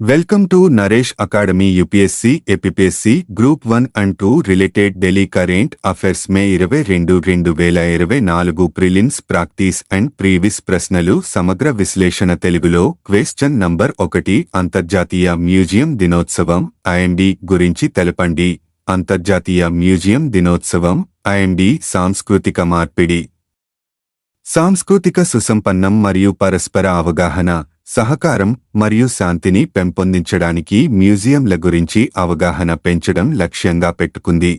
Welcome to Naresh academy UPSC APPSC group one and two related Delhi current affairs May ఇరవై రెండు రెండు వేల ఇరవై నాలుగు ప్రిలిమ్స్ ప్రాక్టీస్ అండ్ ప్రీవిస్ ప్రశ్నలు సమగ్ర విశ్లేషణ తెలుగులో క్వశ్చన్ నంబర్ ఒకటి అంతర్జాతీయ మ్యూజియం దినోత్సవం ఐఎండి గురించి తెలపండి. అంతర్జాతీయ మ్యూజియం దినోత్సవం ఐఎండి సాంస్కృతిక మార్పిడి. సాంస్కృతిక సుసంపన్నం మరియు పరస్పర అవగాహన. సహకారం మరియు శాంతిని పెంపొందించడానికి మ్యూజియంల గురించి అవగాహన పెంచడం లక్ష్యంగా పెట్టుకుంది.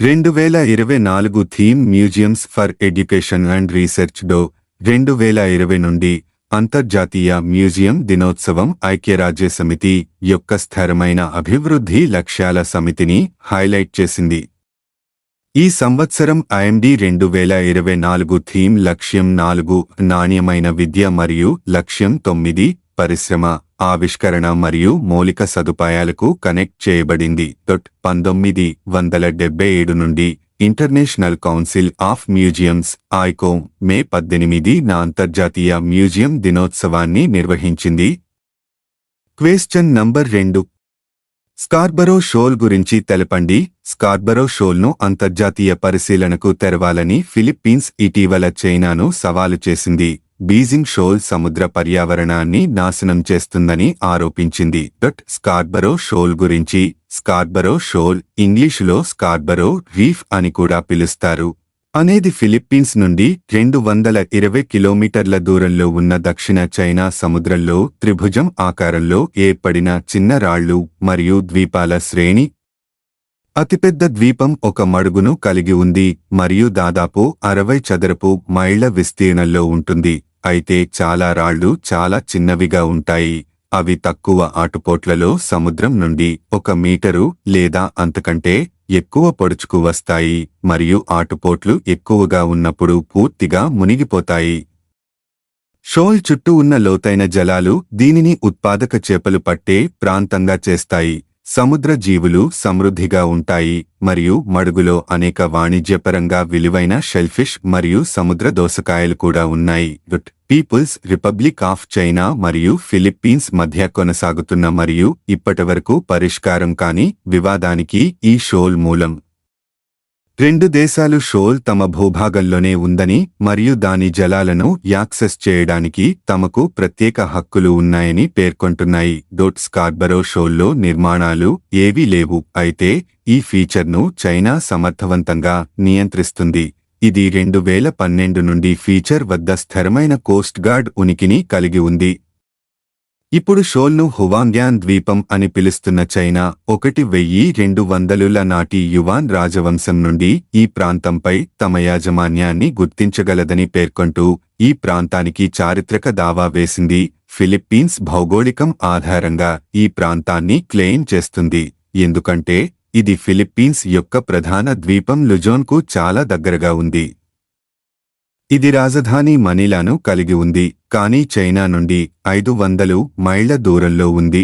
రెండు వేల ఇరవై నాలుగు theme museums for education and research do రెండు వేల ఇరవై నుండి అంతర్జాతీయ మ్యూజియం దినోత్సవం ఐక్యరాజ్య సమితి యొక్క స్థిరమైన అభివృద్ధి లక్ష్యాల సమితిని హైలైట్ చేసింది. ఈ సంవత్సరం ఐఎండి రెండు వేల ఇరవై నాలుగు థీమ్ లక్ష్యం నాలుగు నాణ్యమైన విద్య మరియు లక్ష్యం తొమ్మిది పరిశ్రమ ఆవిష్కరణ మరియు మౌలిక సదుపాయాలకు కనెక్ట్ చేయబడింది. డొట్ పంతొమ్మిది వందల డెబ్బై ఏడు నుండి international council of museums ICOM May పద్దెనిమిది నా అంతర్జాతీయ మ్యూజియం దినోత్సవాన్ని నిర్వహించింది. క్వేశ్చన్ నంబర్ రెండు స్కార్బరో షోల్ గురించి తెలపండి. స్కార్బరో షోల్ను అంతర్జాతీయ పరిశీలనకు తెరవాలని ఫిలిప్పీన్స్ ఇటీవల చైనాను సవాలు చేసింది. బీజింగ్ షోల్ సముద్ర పర్యావరణాన్ని నాశనం చేస్తుందని ఆరోపించింది. డట్ స్కార్బరో షోల్ గురించి స్కార్బరో షోల్ ఇంగ్లీషులో స్కార్బరో రీఫ్ అని కూడా పిలుస్తారు. అనేది ఫిలిప్పీన్స్ నుండి రెండు వందల ఇరవై కిలోమీటర్ల దూరంలో ఉన్న దక్షిణ చైనా సముద్రంలో త్రిభుజం ఆకారంలో ఏర్పడిన చిన్న రాళ్ళు మరియు ద్వీపాల శ్రేణి. అతిపెద్ద ద్వీపం ఒక మడుగును కలిగి ఉంది మరియు దాదాపు అరవై చదరపు మైళ్ళ విస్తీర్ణంలో ఉంటుంది. అయితే చాలా రాళ్ళు చాలా చిన్నవిగా ఉంటాయి. అవి తక్కువ ఆటుపోట్లలో సముద్రం నుండి ఒక మీటరు లేదా అంతకంటే ఎక్కువ పొడుచుకు వస్తాయి మరియు ఆటుపోట్లు ఎక్కువగా ఉన్నప్పుడు పూర్తిగా మునిగిపోతాయి. షోల్ చుట్టూ ఉన్న లోతైన జలాలు దీనిని ఉత్పాదక చేపలు పట్టే ప్రాంతంగా చేస్తాయి. సముద్ర జీవులు సమృద్ధిగా ఉంటాయి మరియు మడుగులో అనేక వాణిజ్యపరంగా విలువైన షెల్ఫిష్ మరియు సముద్ర దోసకాయలు కూడా ఉన్నాయి. గుట్ పీపుల్స్ రిపబ్లిక్ ఆఫ్ చైనా మరియు ఫిలిప్పీన్స్ మధ్య కొనసాగుతున్న మరియు ఇప్పటివరకు పరిష్కారం కాని వివాదానికి ఈ షోల్ మూలం. రెండు దేశాలు షోల్ తమ భూభాగంలోనే ఉందని మరియు దాని జలాలను యాక్సెస్ చేయడానికి తమకు ప్రత్యేక హక్కులు ఉన్నాయని పేర్కొంటున్నాయి. డోట్ స్కార్బరో షోల్లో నిర్మాణాలు ఏవీ లేవు. అయితే ఈ ఫీచర్ను చైనా సమర్థవంతంగా నియంత్రిస్తుంది. ఇది రెండు వేల పన్నెండు నుండి ఫీచర్ వద్ద స్థిరమైన కోస్ట్ గార్డ్ ఉనికిని కలిగి ఉంది. ఇప్పుడు షోల్ను హువాంగ్యాన్ ద్వీపం అని పిలుస్తున్న చైనా ఒకటి వెయ్యి రెండు వందలుల నాటి యువాన్ రాజవంశం నుండి ఈ ప్రాంతంపై తమ యాజమాన్యాన్ని గుర్తించగలదని పేర్కొంటూ ఈ ప్రాంతానికి చారిత్రక దావా వేసింది. ఫిలిప్పీన్స్ భౌగోళికం ఆధారంగా ఈ ప్రాంతాన్ని క్లెయిమ్ చేస్తుంది. ఎందుకంటే ఇది ఫిలిప్పీన్స్ యొక్క ప్రధాన ద్వీపం లుజోన్కు చాలా దగ్గరగా ఉంది. ఇది రాజధాని మనీలాను కలిగి ఉంది కానీ చైనా నుండి ఐదు వందలు మైళ్ళ దూరంలో ఉంది.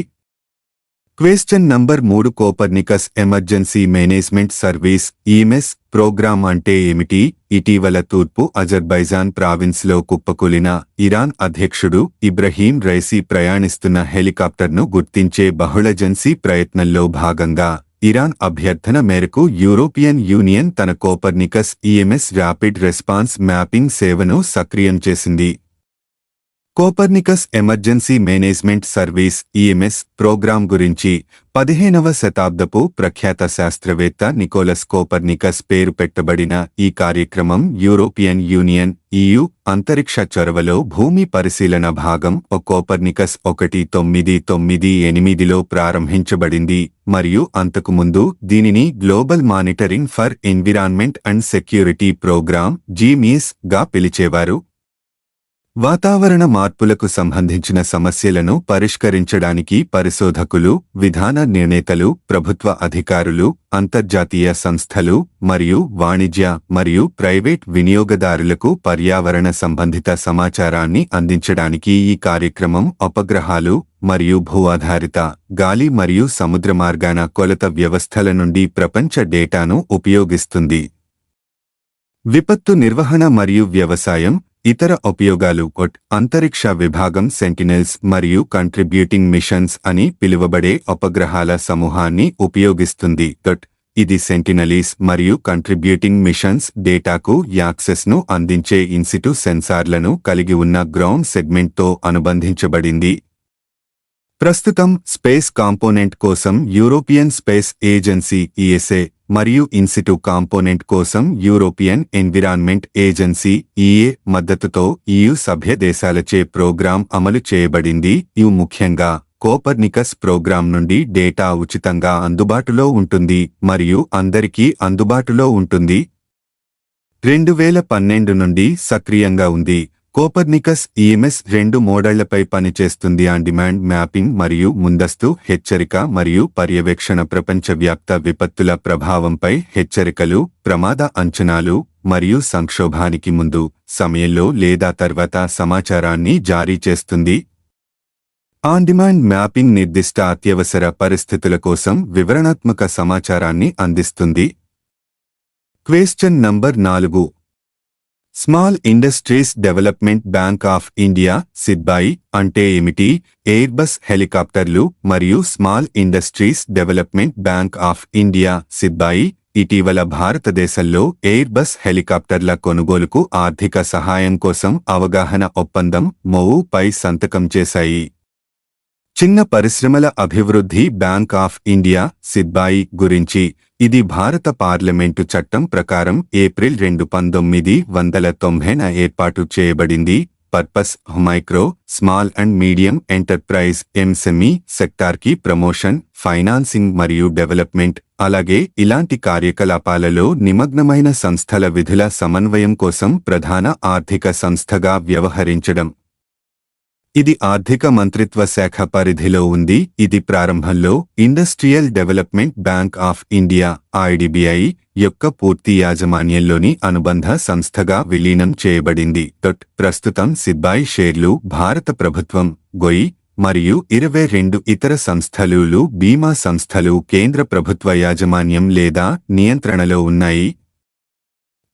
క్వేశ్చన్ నంబర్ మూడు Copernicus emergency management service EMS programme అంటే ఏమిటి? ఇటీవల తూర్పు అజర్బైజాన్ ప్రావిన్స్లో కుప్పకూలిన ఇరాన్ అధ్యక్షుడు ఇబ్రహీం రైసీ ప్రయాణిస్తున్న హెలికాప్టర్ను గుర్తించే బహుళజెన్సీ ప్రయత్నంలో భాగంగా ఇరాన్ అభ్యర్థన మేరకు యూరోపియన్ యూనియన్ తన Copernicus EMS rapid response mapping సేవను సక్రియం చేసింది. Copernicus emergency management service EMS programme గురించి పదిహేనవ శతాబ్దపు ప్రఖ్యాత శాస్త్రవేత్త నికోలస్ కోపర్నికస్ పేరు పెట్టబడిన ఈ కార్యక్రమం యూరోపియన్ యూనియన్ ఈయు అంతరిక్ష చొరవలో భూమి పరిశీలన భాగం ఓ కోపర్నికస్ ఒకటి తొమ్మిది తొమ్మిది ఎనిమిదిలో ప్రారంభించబడింది మరియు అంతకుముందు దీనిని global monitoring for environment and security programme జీమీస్గా పిలిచేవారు. వాతావరణ మార్పులకు సంబంధించిన సమస్యలను పరిష్కరించడానికి పరిశోధకులు విధాన నిర్ణేతలు ప్రభుత్వ అధికారులు అంతర్జాతీయ సంస్థలు మరియు వాణిజ్య మరియు ప్రైవేట్ వినియోగదారులకు పర్యావరణ సంబంధిత సమాచారాన్ని అందించడానికి ఈ కార్యక్రమం ఉపగ్రహాలు మరియు భూ ఆధారిత గాలి మరియు సముద్ర మార్గాన కొలత వ్యవస్థల నుండి ప్రపంచ డేటాను ఉపయోగిస్తుంది. విపత్తు నిర్వహణ మరియు వ్యవసాయం ఇతర ఉపయోగాలు కొట్ అంతరిక్ష విభాగం సెంటినెల్స్ మరియు కంట్రిబ్యూటింగ్ మిషన్స్ అని పిలువబడే ఉపగ్రహాల సమూహాన్ని ఉపయోగిస్తుంది. డొట్ ఇది సెంటినలీస్ మరియు కంట్రిబ్యూటింగ్ మిషన్స్ డేటాకు యాక్సెస్ను అందించే ఇన్సిటు సెన్సార్లను కలిగి ఉన్న గ్రౌండ్ సెగ్మెంట్తో అనుబంధించబడింది. ప్రస్తుతం స్పేస్ కాంపోనెంట్ కోసం యూరోపియన్ స్పేస్ ఏజెన్సీ ఈఎస్ఏ మరియు ఇన్సిటు కాంపోనెంట్ కోసం యూరోపియన్ ఎన్విరాన్మెంట్ ఏజెన్సీ ఈఏ మద్దతుతో ఈయు సభ్య దేశాలచే ప్రోగ్రాం అమలు చేయబడింది. ఇవి ముఖ్యంగా కోపర్నికస్ ప్రోగ్రాం నుండి డేటా ఉచితంగా అందుబాటులో ఉంటుంది మరియు అందరికీ అందుబాటులో ఉంటుంది. రెండు వేల పన్నెండు నుండి సక్రియంగా ఉంది. కోపర్నికస్ ఈఎంఎస్ రెండు మోడళ్ళపై పనిచేస్తుంది ఆన్ డిమాండ్ మ్యాపింగ్ మరియు ముందస్తు హెచ్చరిక మరియు పర్యవేక్షణ ప్రపంచవ్యాప్త విపత్తుల ప్రభావంపై హెచ్చరికలు ప్రమాద అంచనాలు మరియు సంక్షోభానికి ముందు సమయంలో లేదా తర్వాత సమాచారాన్ని జారీ చేస్తుంది. ఆన్ డిమాండ్ మ్యాపింగ్ నిర్దిష్ట అత్యవసర పరిస్థితుల కోసం వివరణాత్మక సమాచారాన్ని అందిస్తుంది. క్వేశ్చన్ నంబర్ నాలుగు. Small industries development bank of India SIDBI అంటే ఏమిటి? ఎయిర్బస్ హెలికాప్టర్లు మరియు small industries development bank of India SIDBI ఇటీవల భారతదేశంలో ఎయిర్బస్ హెలికాప్టర్ల కొనుగోలుకు ఆర్థిక సహాయం కోసం అవగాహన ఒప్పందం మోవు పై సంతకం చేశాయి. చిన్న పరిశ్రమల అభివృద్ధి బ్యాంక్ ఆఫ్ ఇండియా సిద్బాయి గురించి. ఇది భారత పార్లమెంటు చట్టం ప్రకారం ఏప్రిల్ రెండు పంతొమ్మిది వందల తొంభైన ఏర్పాటు చేయబడింది. Purpose micro small and medium enterprise MSME సెక్టార్కి promotion financing మరియు డెవలప్మెంట్. అలాగే ఇలాంటి కార్యకలాపాలలో నిమగ్నమైన సంస్థల విధుల సమన్వయం కోసం ప్రధాన ఆర్థిక సంస్థగా వ్యవహరించడం. ఇది ఆర్థిక మంత్రిత్వ శాఖ పరిధిలో ఉంది. ఇది ప్రారంభంలో industrial development bank of India IDBI యొక్క పూర్తి యాజమాన్యంలోని అనుబంధ సంస్థగా విలీనం చేయబడింది. డొట్ ప్రస్తుతం సిద్బాయి షేర్లు భారత ప్రభుత్వం గొయి మరియు ఇరవై రెండు ఇతర సంస్థలు బీమా సంస్థలు కేంద్ర ప్రభుత్వ యాజమాన్యం లేదా నియంత్రణలో ఉన్నాయి.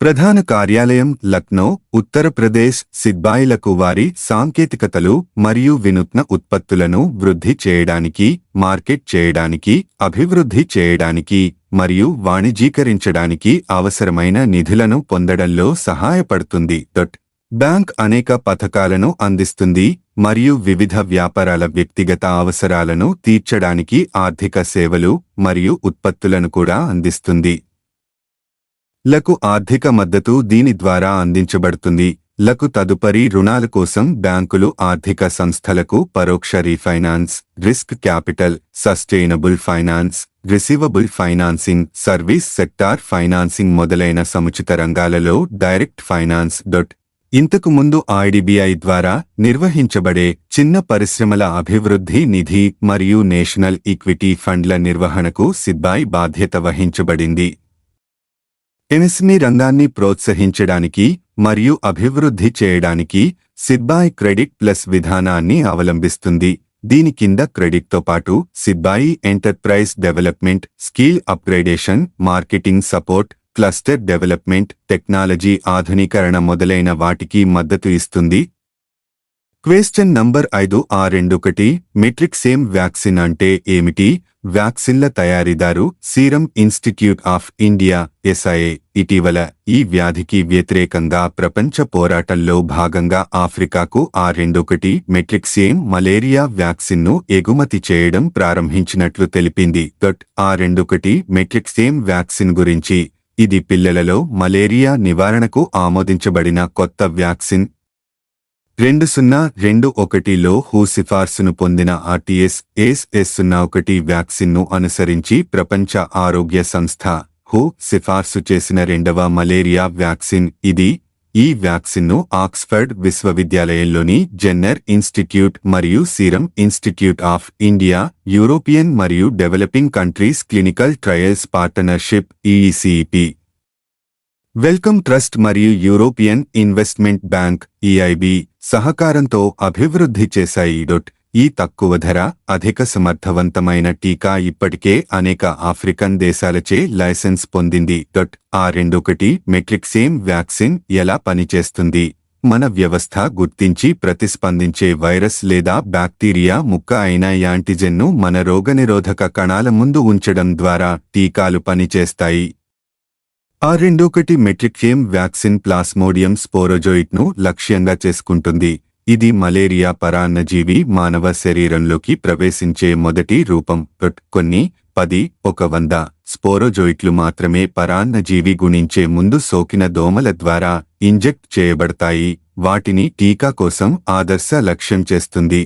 ప్రధాన కార్యాలయం లక్నో ఉత్తరప్రదేశ్ సిద్బాయిలకు వారి సాంకేతికతలు మరియు వినూత్న ఉత్పత్తులను వృద్ధి చేయడానికి మార్కెట్ చేయడానికి అభివృద్ధి చేయడానికి మరియు వాణిజ్యీకరించడానికి అవసరమైన నిధులను పొందడంలో సహాయపడుతుంది. డొట్ బ్యాంక్ అనేక పథకాలను అందిస్తుంది మరియు వివిధ వ్యాపారాల వ్యక్తిగత అవసరాలను తీర్చడానికి ఆర్థిక సేవలు మరియు ఉత్పత్తులను కూడా అందిస్తుంది. లకు ఆర్థిక మద్దతు దీని ద్వారా అందించబడుతుంది. లకు తదుపరి రుణాల కోసం బ్యాంకులు ఆర్థిక సంస్థలకు పరోక్ష refinance risk capital sustainable finance receivable financing service sector financing మొదలైన సముచిత రంగాలలో డైరెక్ట్ ఫైనాన్స్ డొట్ ఇంతకు ముందు ఐడిబిఐ ద్వారా నిర్వహించబడే చిన్న పరిశ్రమల అభివృద్ధి నిధి మరియు నేషనల్ ఈక్విటీ ఫండ్ల నిర్వహణకు సిద్బాయి బాధ్యత వహించబడింది. ఎంఎస్ఎంఈ రంగాన్ని ప్రోత్సహించడానికి మరియు అభివృద్ధి చేయడానికి సిబ్బాయి క్రెడిట్ ప్లస్ విధానాన్ని అవలంబిస్తుంది. దీని కింద క్రెడిట్తో పాటు SIDBI enterprise development skill upgradation marketing support cluster development technology ఆధునీకరణ మొదలైన వాటికి మద్దతు ఇస్తుంది. క్వశ్చన్ నంబర్ ఐదు ఆ రెండొకటి మెట్రిక్ సేమ్ వ్యాక్సిన్ అంటే ఏమిటి? వ్యాక్సిన్ల తయారీదారు serum institute of India SIA. ఇటీవల ఈ వ్యాధికి వ్యతిరేకంగా ప్రపంచ పోరాటంలో భాగంగా ఆఫ్రికాకు ఆ రెండొకటి మెట్రిక్ సేమ్ మలేరియా వ్యాక్సిన్ను ఎగుమతి చేయడం ప్రారంభించినట్లు తెలిపింది. గట్ ఆ రెండొకటి మెట్రిక్ సేమ్ వ్యాక్సిన్ గురించి. ఇది పిల్లలలో మలేరియా నివారణకు ఆమోదించబడిన కొత్త వ్యాక్సిన్ రెండు సున్నా రెండు ఒకటిలో హూ సిఫార్సును పొందిన ఆర్టీఎస్ ఎస్ ఎస్ సున్నా ఒకటి వ్యాక్సిన్ను అనుసరించి ప్రపంచ ఆరోగ్య సంస్థ హూ సిఫార్సు చేసిన రెండవ మలేరియా వ్యాక్సిన్. ఇది ఈ వ్యాక్సిన్ను ఆక్స్ఫర్డ్ విశ్వవిద్యాలయంలోని జెన్నర్ ఇన్స్టిట్యూట్ మరియు serum institute of India European మరియు developing countries clinical trials partnership EDCTP. Wellcome trust మరియు యూరోపియన్ ఇన్వెస్ట్మెంట్ బ్యాంక్ ఈఐబి సహకారంతో అభివృద్ధి చేశాయి. డొట్ ఈ తక్కువ ధర అధిక సమర్థవంతమైన టీకా ఇప్పటికే అనేక ఆఫ్రికన్ దేశాలచే లైసెన్స్ పొందింది. డొట్ ఆ రెండొకటి మెట్రిక్ సేమ్ వ్యాక్సిన్ ఎలా పనిచేస్తుంది? మన వ్యవస్థ గుర్తించి ప్రతిస్పందించే వైరస్ లేదా బ్యాక్టీరియా ముక్క అయిన యాంటిజెన్ను మన రోగనిరోధక కణాల ముందు ఉంచడం ద్వారా టీకాలు పనిచేస్తాయి. ఆ రెండొకటి మెట్రిక్యేమ్ వ్యాక్సిన్ ప్లాస్మోడియం స్పోరోజోయిట్ను లక్ష్యంగా చేసుకుంటుంది. ఇది మలేరియా పరాన్నజీవి మానవ శరీరంలోకి ప్రవేశించే మొదటి రూపం. కొన్ని పది ఒక వంద స్పోరోజోయిట్లు మాత్రమే పరాన్నజీవి గుణించే ముందు సోకిన దోమల ద్వారా ఇంజెక్ట్ చేయబడతాయి. వాటిని టీకా కోసం ఆదర్శ లక్ష్యం చేస్తుంది.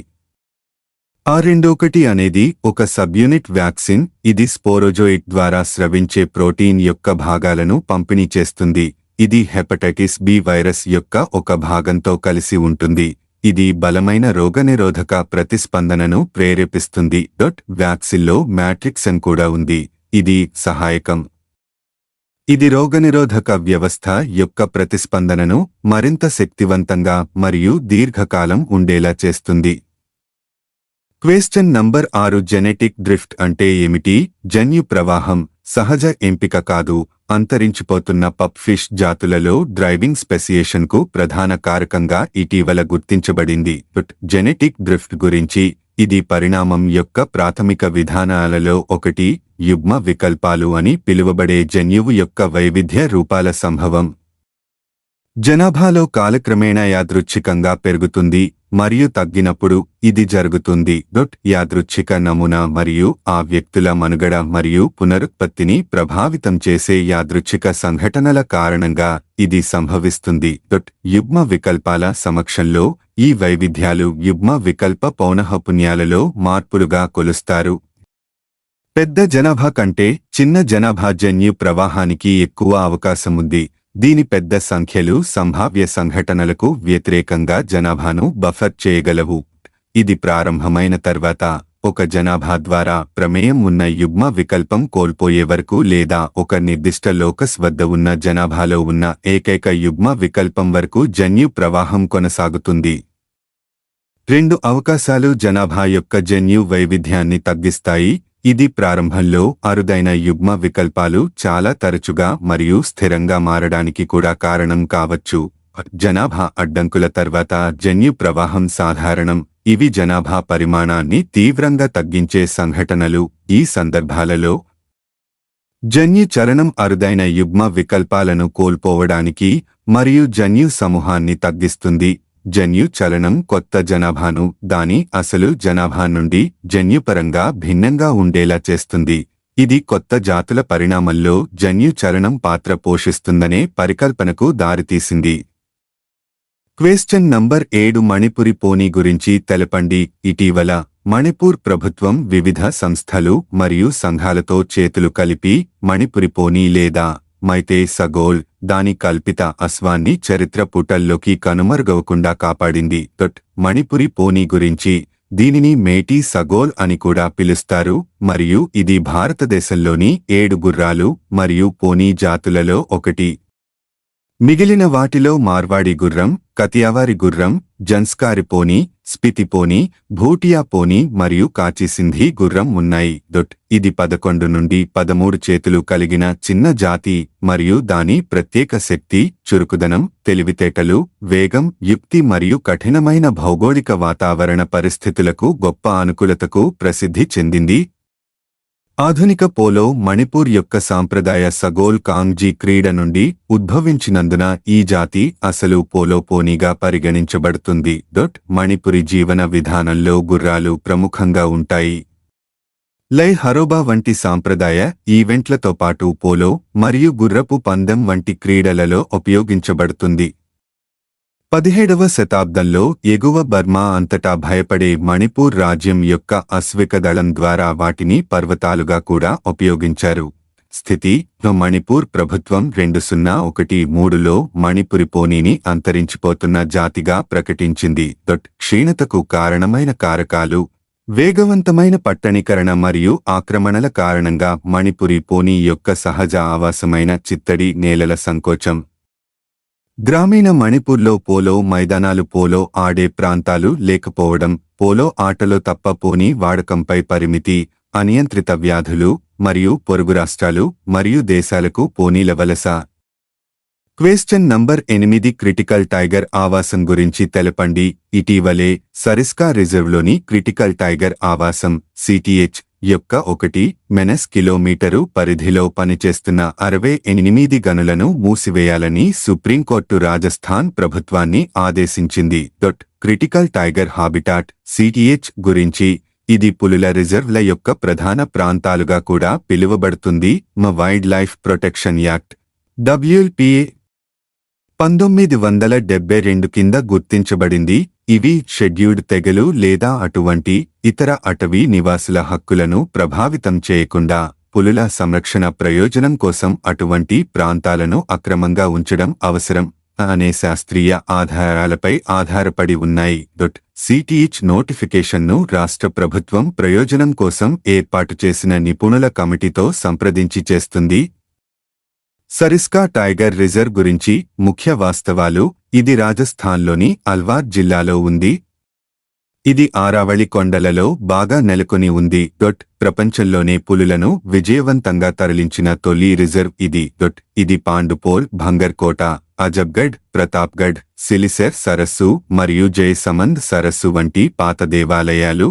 ఆ రెండొకటి అనేది ఒక సబ్యూనిట్ వ్యాక్సిన్ ఇది స్పోరోజోయిట్ ద్వారా స్రవించే ప్రోటీన్ యొక్క భాగాలను పంపిణీ చేస్తుంది. ఇది హెపటైటిస్ బి వైరస్ యొక్క ఒక భాగంతో కలిసి ఉంటుంది. ఇది బలమైన రోగనిరోధక ప్రతిస్పందనను ప్రేరేపిస్తుంది. డొట్ వ్యాక్సిన్లో మ్యాట్రిక్సన్ కూడా ఉంది. ఇది సహాయకం. ఇది రోగనిరోధక వ్యవస్థ యొక్క ప్రతిస్పందనను మరింత శక్తివంతంగా మరియు దీర్ఘకాలం ఉండేలా చేస్తుంది. క్వేశ్చన్ నంబర్ ఆరు జెనెటిక్ డ్రిఫ్ట్ అంటే ఏమిటి? జన్యు ప్రవాహం సహజ ఎంపిక కాదు అంతరించిపోతున్న పప్ ఫిష్ జాతులలో డ్రైవింగ్ స్పెసియేషన్కు ప్రధాన కారకంగా ఇటీవల గుర్తించబడింది. బట్ జెనెటిక్ డ్రిఫ్ట్ గురించి ఇది పరిణామం యొక్క ప్రాథమిక విధానాలలో ఒకటి యుగ్మ వికల్పాలు అని పిలువబడే జన్యువు యొక్క వైవిధ్య రూపాల సంభవం. జనాభాలో కాలక్రమేణా యాదృచ్ఛికంగా పెరుగుతుంది మరియు తగ్గినప్పుడు ఇది జరుగుతుంది. డొట్ యాదృచ్ఛిక నమూనా మరియు ఆ వ్యక్తుల మనుగడ మరియు పునరుత్పత్తిని ప్రభావితం చేసే యాదృచ్ఛిక సంఘటనల కారణంగా ఇది సంభవిస్తుంది. డొట్ యుగ్మ వికల్పాల సమక్షంలో ఈ వైవిధ్యాలు యుగ్మ వికల్ప పౌనఃపుణ్యాలలో మార్పులుగా కొలుస్తారు. పెద్ద జనాభా కంటే చిన్న జనాభా జన్యు ప్రవాహానికి ఎక్కువ అవకాశముంది. దీని పెద్ద సంఖ్యలు సంభావ్య సంఘటనలకు వ్యతిరేకంగా జనాభాను బఫర్ చేయగలవు. ఇది ప్రారంభమైన తర్వాత ఒక జనాభా ద్వారా ప్రమేయం ఉన్న యుగ్మ వికల్పం కోల్పోయే వరకు లేదా ఒక నిర్దిష్ట లోకస్ వద్ద ఉన్న జనాభాలో ఉన్న ఏకైక యుగ్మ వికల్పం వరకు జన్యు ప్రవాహం కొనసాగుతుంది. రెండు అవకాశాలు జనాభా యొక్క జన్యు వైవిధ్యాన్ని తగ్గిస్తాయి. ఇది ప్రారంభంలో అరుదైన యుగ్మ వికల్పాలు చాలా తరచుగా మరియు స్థిరంగా మారడానికి కూడా కారణం కావచ్చు. జనాభా అడ్డంకుల తర్వాత జన్యు ప్రవాహం సాధారణం. ఇవి జనాభా పరిమాణాన్ని తీవ్రంగా తగ్గించే సంఘటనలు. ఈ సందర్భాలలో జన్యు చరణం అరుదైన యుగ్మ వికల్పాలను కోల్పోవడానికి మరియు జన్యు సమూహాన్ని తగ్గిస్తుంది. జన్యు చలనం కొత్త జనాభాను దాని అసలు జనాభా నుండి జన్యుపరంగా భిన్నంగా ఉండేలా చేస్తుంది. ఇది కొత్త జాతుల పరిణామంలో జన్యు చలనం పాత్ర పోషిస్తుందనే పరికల్పనకు దారితీసింది. క్వేశ్చన్ నంబర్ ఏడు మణిపురి పోనీ గురించి తెలపండి. ఇటీవల మణిపూర్ ప్రభుత్వం వివిధ సంస్థలు మరియు సంఘాలతో చేతులు కలిపి మణిపురి పోనీ లేదా మైతే సగోల్ దాని కల్పిత అశ్వాన్ని చరిత్ర పుటల్లోకి కనుమరుగవకుండా కాపాడింది. తొట్ మణిపురి పోనీ గురించి దీనిని మేటీ సగోల్ అని కూడా పిలుస్తారు. మరియు ఇది భారతదేశంలోని ఏడు గుర్రాలు మరియు పోనీ జాతులలో ఒకటి. మిగిలిన వాటిలో మార్వాడి గుర్రం కతియావారి గుర్రం జన్స్కారి పోనీ స్పితి పోనీ భూటియా పోనీ మరియు కాచిసింధి గుర్రం ఉన్నాయి. దొట్ ఇది పదకొండు నుండి పదమూడు చేతులు కలిగిన చిన్న జాతి మరియు దాని ప్రత్యేక శక్తి చురుకుదనం తెలివితేటలు వేగం యుక్తి మరియు కఠినమైన భౌగోళిక వాతావరణ పరిస్థితులకు గొప్ప అనుకూలతకు ప్రసిద్ధి చెందింది. ఆధునిక పోలో మణిపూర్ యొక్క సాంప్రదాయ సగోల్ కాంగ్జీ క్రీడ నుండి ఉద్భవించినందున ఈ జాతి అసలు పోలో పోనీగా పరిగణించబడుతుంది. డొట్ మణిపురి జీవన విధానంలో గుర్రాలు ప్రముఖంగా ఉంటాయి. లై హరోబా వంటి సాంప్రదాయ ఈవెంట్లతో పాటు పోలో మరియు గుర్రపు పందెం వంటి క్రీడలలో ఉపయోగించబడుతుంది. పదిహేడవ శతాబ్దంలో ఎగువ బర్మా అంతటా భయపడే మణిపూర్ రాజ్యం యొక్క అశ్విక దళం ద్వారా వాటిని పర్వతాలుగా కూడా ఉపయోగించారు. స్థితి మణిపూర్ ప్రభుత్వం రెండు సున్నా ఒకటి మూడులో మణిపురి పోనీని అంతరించిపోతున్న జాతిగా ప్రకటించింది. దొట్ క్షీణతకు కారణమైన కారకాలు వేగవంతమైన పట్టణీకరణ మరియు ఆక్రమణల కారణంగా మణిపురి పోనీ యొక్క సహజ ఆవాసమైన చిత్తడి నేలల సంకోచం. గ్రామీణ మణిపూర్లో పోలో మైదానాలు పోలో ఆడే ప్రాంతాలు లేకపోవడం పోలో ఆటలో తప్ప పోనీ వాడకంపై పరిమితి అనియంత్రిత వ్యాధులు మరియు పొరుగు రాష్ట్రాలు మరియు దేశాలకు పోనీల వలస. క్వేశ్చన్ నంబర్ ఎనిమిది క్రిటికల్ టైగర్ ఆవాసం గురించి తెలపండి. ఇటీవలే సరిస్కా రిజర్వ్లోని క్రిటికల్ టైగర్ ఆవాసం సిటిహెచ్ యొక్క ఒకటి మెనస్ కిలోమీటరు పరిధిలో పనిచేస్తున్న అరవై ఎనిమిది గనులను మూసివేయాలని సుప్రీంకోర్టు రాజస్థాన్ ప్రభుత్వాన్ని ఆదేశించింది. Dot critical tiger habitat CTH గురించి ఇది పులుల రిజర్వ్ల యొక్క ప్రధాన ప్రాంతాలుగా కూడా పిలువబడుతుంది. మ wildlife protection act WLPA పంతొమ్మిది వందల డెబ్బై రెండు కింద గుర్తించబడింది. ఇవి షెడ్యూల్డ్ తెగలు లేదా అటువంటి ఇతర అటవీ నివాసుల హక్కులను ప్రభావితం చేయకుండా పులుల సంరక్షణ ప్రయోజనం కోసం అటువంటి ప్రాంతాలను అక్రమంగా ఉంచడం అవసరం అనే శాస్త్రీయ ఆధారాలపై ఆధారపడి ఉన్నాయి. డొట్ సిటీహెచ్ నోటిఫికేషన్ను రాష్ట్ర ప్రభుత్వం ప్రయోజనం కోసం ఏర్పాటు చేసిన నిపుణుల కమిటీతో సంప్రదించి చేస్తుంది సరిస్కా టైగర్ రిజర్వ్ గురించి ముఖ్య వాస్తవాలు ఇది రాజస్థాన్లోని అల్వార్ జిల్లాలో ఉంది. ఇది ఆరావళి కొండలలో బాగా నెలకొని ఉంది. డొట్ ప్రపంచంలోనే పులులను విజయవంతంగా తరలించిన తొలి రిజర్వ్ ఇది. డొట్ ఇది పాండుపోల్ భంగర్కోట అజబ్గఢ్ ప్రతాప్గఢ్ సిలిసెర్ సరస్సు మరియు జయసమంద్ సరస్సు వంటి పాత దేవాలయాలు.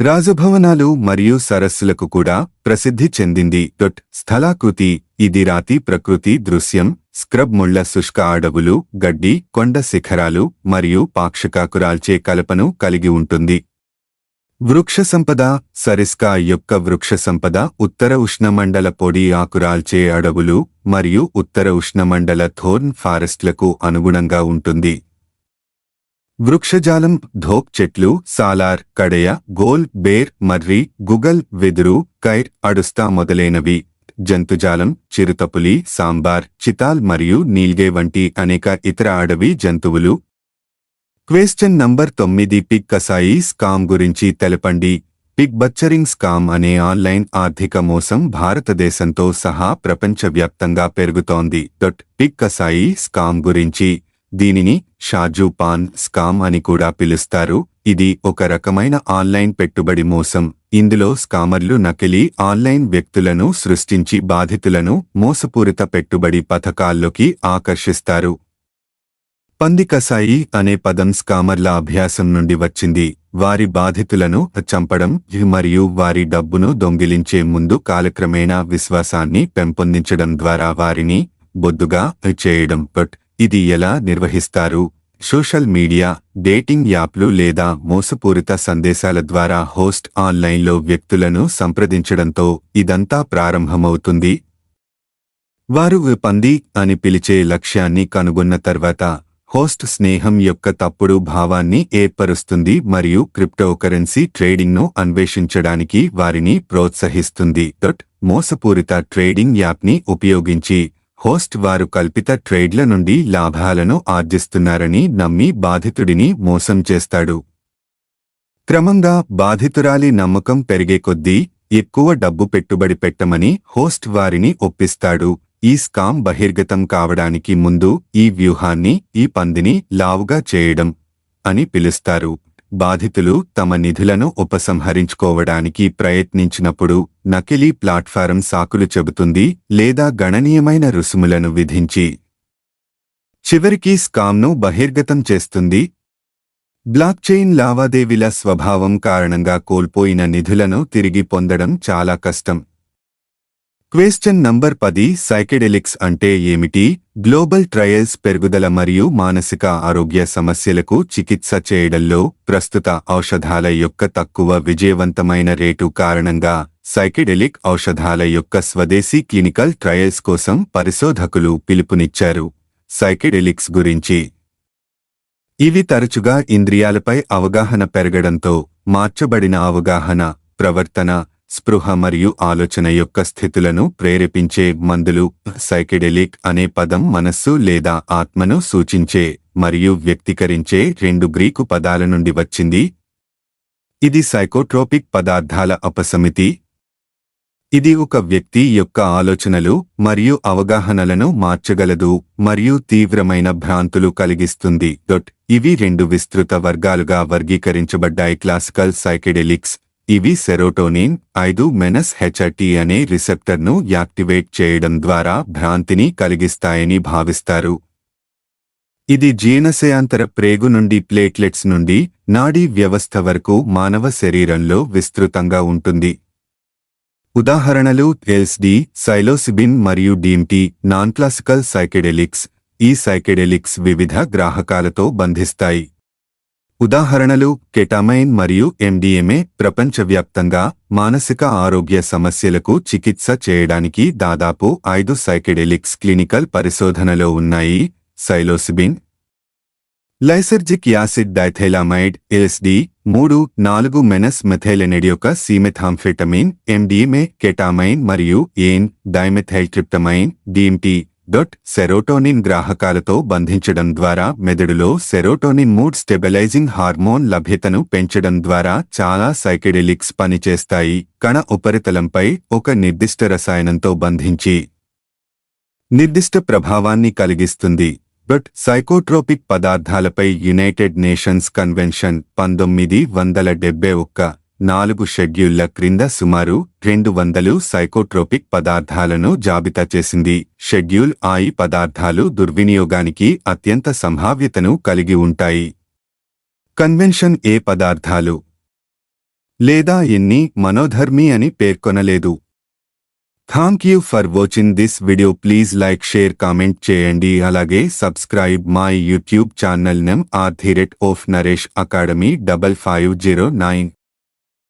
రాజభవనాలు మరియు సరస్సులకు కూడా ప్రసిద్ధి చెందింది. డొట్ స్థలాకృతి ఇది రాతి ప్రకృతి దృశ్యం స్క్రబ్ ముళ్ళ శుష్క అడవులు గడ్డి కొండ శిఖరాలు మరియు పాక్షికాకురాల్చే కలపను కలిగి ఉంటుంది. వృక్ష సంపద సరిస్కా యొక్క వృక్ష సంపద ఉత్తర ఉష్ణమండల పొడి ఆకురాల్చే అడవులు మరియు ఉత్తర ఉష్ణమండల థోర్న్ ఫారెస్ట్లకు అనుగుణంగా ఉంటుంది. వృక్షజాలం ధోక్ చెట్లు సాలార్ కడయ గోల్ బేర్ మర్రి గుగల్ వెదురు కైర్ అడుస్తా మొదలైనవి. జంతుజాలం చిరుతపులి సాంబార్ చితాల్ మరియు నీల్గే వంటి అనేక ఇతర అడవి జంతువులు. క్వేశ్చన్ నంబర్ తొమ్మిది పిక్ కసాయి స్కామ్ గురించి తెలపండి. పిగ్ బచ్చరింగ్ స్కామ్ అనే ఆన్లైన్ ఆర్థిక మోసం భారతదేశంతో సహా ప్రపంచవ్యాప్తంగా పెరుగుతోంది. డొట్ పిక్ కసాయి స్కామ్ గురించి దీనిని షాజు పాన్ స్కామ్ అని కూడా పిలుస్తారు. ఇది ఒక రకమైన ఆన్లైన్ పెట్టుబడి మోసం. ఇందులో స్కామర్లు నకిలీ ఆన్లైన్ వ్యక్తులను సృష్టించి బాధితులను మోసపూరిత పెట్టుబడి పథకాల్లోకి ఆకర్షిస్తారు. పంది కసాయి అనే పదం స్కామర్ల అభ్యాసం నుండి వచ్చింది. వారి బాధితులను చంపడం మరియు వారి డబ్బును దొంగిలించే ముందు కాలక్రమేణా విశ్వాసాన్ని పెంపొందించడం ద్వారా వారిని బొద్దుగా చేయడం. బట్ ఇది ఎలా నిర్వహిస్తారు? సోషల్ మీడియా డేటింగ్ యాప్లు లేదా మోసపూరిత సందేశాల ద్వారా హోస్ట్ ఆన్లైన్లో వ్యక్తులను సంప్రదించడంతో ఇదంతా ప్రారంభమవుతుంది? వారు పంది అని పిలిచే లక్ష్యాన్ని కనుగొన్న తర్వాత హోస్ట్ స్నేహం యొక్క తప్పుడు భావాన్ని ఏర్పరుస్తుంది మరియు క్రిప్టోకరెన్సీ ట్రేడింగ్ను అన్వేషించడానికి వారిని ప్రోత్సహిస్తుంది. డొట్ మోసపూరిత ట్రేడింగ్ యాప్ని ఉపయోగించి హోస్ట్ వారు కల్పిత ట్రేడ్ల నుండి లాభాలను ఆర్జిస్తున్నారని నమ్మి బాధితుడిని మోసం చేస్తాడు. క్రమంగా బాధితురాలి నమ్మకం పెరిగే కొద్దీ ఎక్కువ డబ్బు పెట్టుబడి పెట్టమని హోస్ట్ వారిని ఒప్పిస్తాడు. ఈ స్కామ్ బహిర్గతం కావడానికి ముందు ఈ వ్యూహాన్ని ఈ పందిని లావుగా చేయడం అని పిలుస్తారు. బాధితులు తమ నిధులను ఉపసంహరించుకోవడానికి ప్రయత్నించినప్పుడు నకిలీ ప్లాట్ఫారం సాకులు చెబుతుంది లేదా గణనీయమైన రుసుములను విధించి చివరికి స్కామ్ను బహిర్గతం చేస్తుంది. బ్లాక్చైన్ లావాదేవీల స్వభావం కారణంగా కోల్పోయిన నిధులను తిరిగి పొందడం చాలా కష్టం. క్వశ్చన్ నంబర్ పది సైకెడెలిక్స్ అంటే ఏమిటి? గ్లోబల్ ట్రయల్స్ పెరుగుదల మరియు మానసిక ఆరోగ్య సమస్యలకు చికిత్స చేయడంలో ప్రస్తుత ఔషధాల యొక్క తక్కువ విజయవంతమైన రేటు కారణంగా సైకెడెలిక్ ఔషధాల యొక్క స్వదేశీ క్లినికల్ ట్రయల్స్ కోసం పరిశోధకులు పిలుపునిచ్చారు. సైకెడెలిక్స్ గురించి. ఇవి తరచుగా ఇంద్రియాలపై అవగాహన పెరగడంతో మార్చబడిన అవగాహన ప్రవర్తన స్పృహ మరియు ఆలోచన యొక్క స్థితులను ప్రేరేపించే మందులు సైకెడెలిక్ అనే పదం మనస్సు లేదా ఆత్మను సూచించే మరియు వ్యక్తీకరించే రెండు గ్రీకు పదాల నుండి వచ్చింది. ఇది సైకోట్రోపిక్ పదార్థాల అపసమితి ఇది ఒక వ్యక్తి యొక్క ఆలోచనలు మరియు అవగాహనలను మార్చగలదు మరియు తీవ్రమైన భ్రాంతులు కలిగిస్తుంది. డొట్ ఇవి రెండు విస్తృత వర్గాలుగా వర్గీకరించబడ్డాయి. క్లాసికల్ సైకెడెలిక్స్ ఇవి సెరోటోనిన్ ఐదు మెనస్ హెచ్ఆర్టీ అనే రిసెప్టర్ను యాక్టివేట్ చేయడం ద్వారా భ్రాంతిని కలిగిస్తాయని భావిస్తారు. ఇది జీర్ణశయాంతర ప్రేగు నుండి ప్లేట్లెట్స్ నుండి నాడీ వ్యవస్థ వరకు మానవ శరీరంలో విస్తృతంగా ఉంటుంది. ఉదాహరణలు ఎల్స్డి సైలోసిబిన్ మరియు డీమ్టీ నాన్ క్లాసికల్ సైకెడెలిక్స్. ఈ సైకెడెలిక్స్ వివిధ గ్రాహకాలతో బంధిస్తాయి. ఉదాహరణలు కెటామైన్ మరియు ఎండిఎంఏ ప్రపంచవ్యాప్తంగా మానసిక ఆరోగ్య సమస్యలకు చికిత్స చేయడానికి దాదాపు ఐదు సైకెడెలిక్స్ క్లినికల్ పరిశోధనలో ఉన్నాయి. Psilocybin lysergic acid diethylamide LSD మూడు నాలుగు మెనస్ మెథైలెనెడ్ యొక్క సీమెథాంఫెటమిన్ ఎండిఎంఏ కెటామైన్ మరియు ఏన్ డైమెథైల్ట్రిప్టమైన్ డిఎంటీ డొట్ సెరోటోనిన్ గ్రాహకాలతో బంధించడం ద్వారా మెదడులో సెరోటోనిన్ మూడ్ స్టెబిలైజింగ్ హార్మోన్ లభ్యతను పెంచడం ద్వారా చాలా సైకెడెలిక్స్ పనిచేస్తాయి. కణ ఉపరితలంపై ఒక నిర్దిష్ట రసాయనంతో బంధించి నిర్దిష్ట ప్రభావాన్ని కలిగిస్తుంది. బట్ సైకోట్రోపిక్ పదార్థాలపై యునైటెడ్ నేషన్స్ కన్వెన్షన్ పంతొమ్మిది వందల డెబ్బై ఒక్క నాలుగు షెడ్యూళ్ళ క్రింద సుమారు రెండు వందలు సైకోట్రోపిక్ పదార్థాలను జాబితా చేసింది. షెడ్యూల్ ఆయి పదార్థాలు దుర్వినియోగానికి అత్యంత సంభావ్యతను కలిగి ఉంటాయి. కన్వెన్షన్ ఏ పదార్థాలు? లేదా ఎన్ని? మనోధర్మి అని పేర్కొనలేదు. Thank you for watching this video. Please like share comment చేయండి. అలాగే subscribe my YouTube channel name R థిరెట్ of Naresh academy double five zero nine.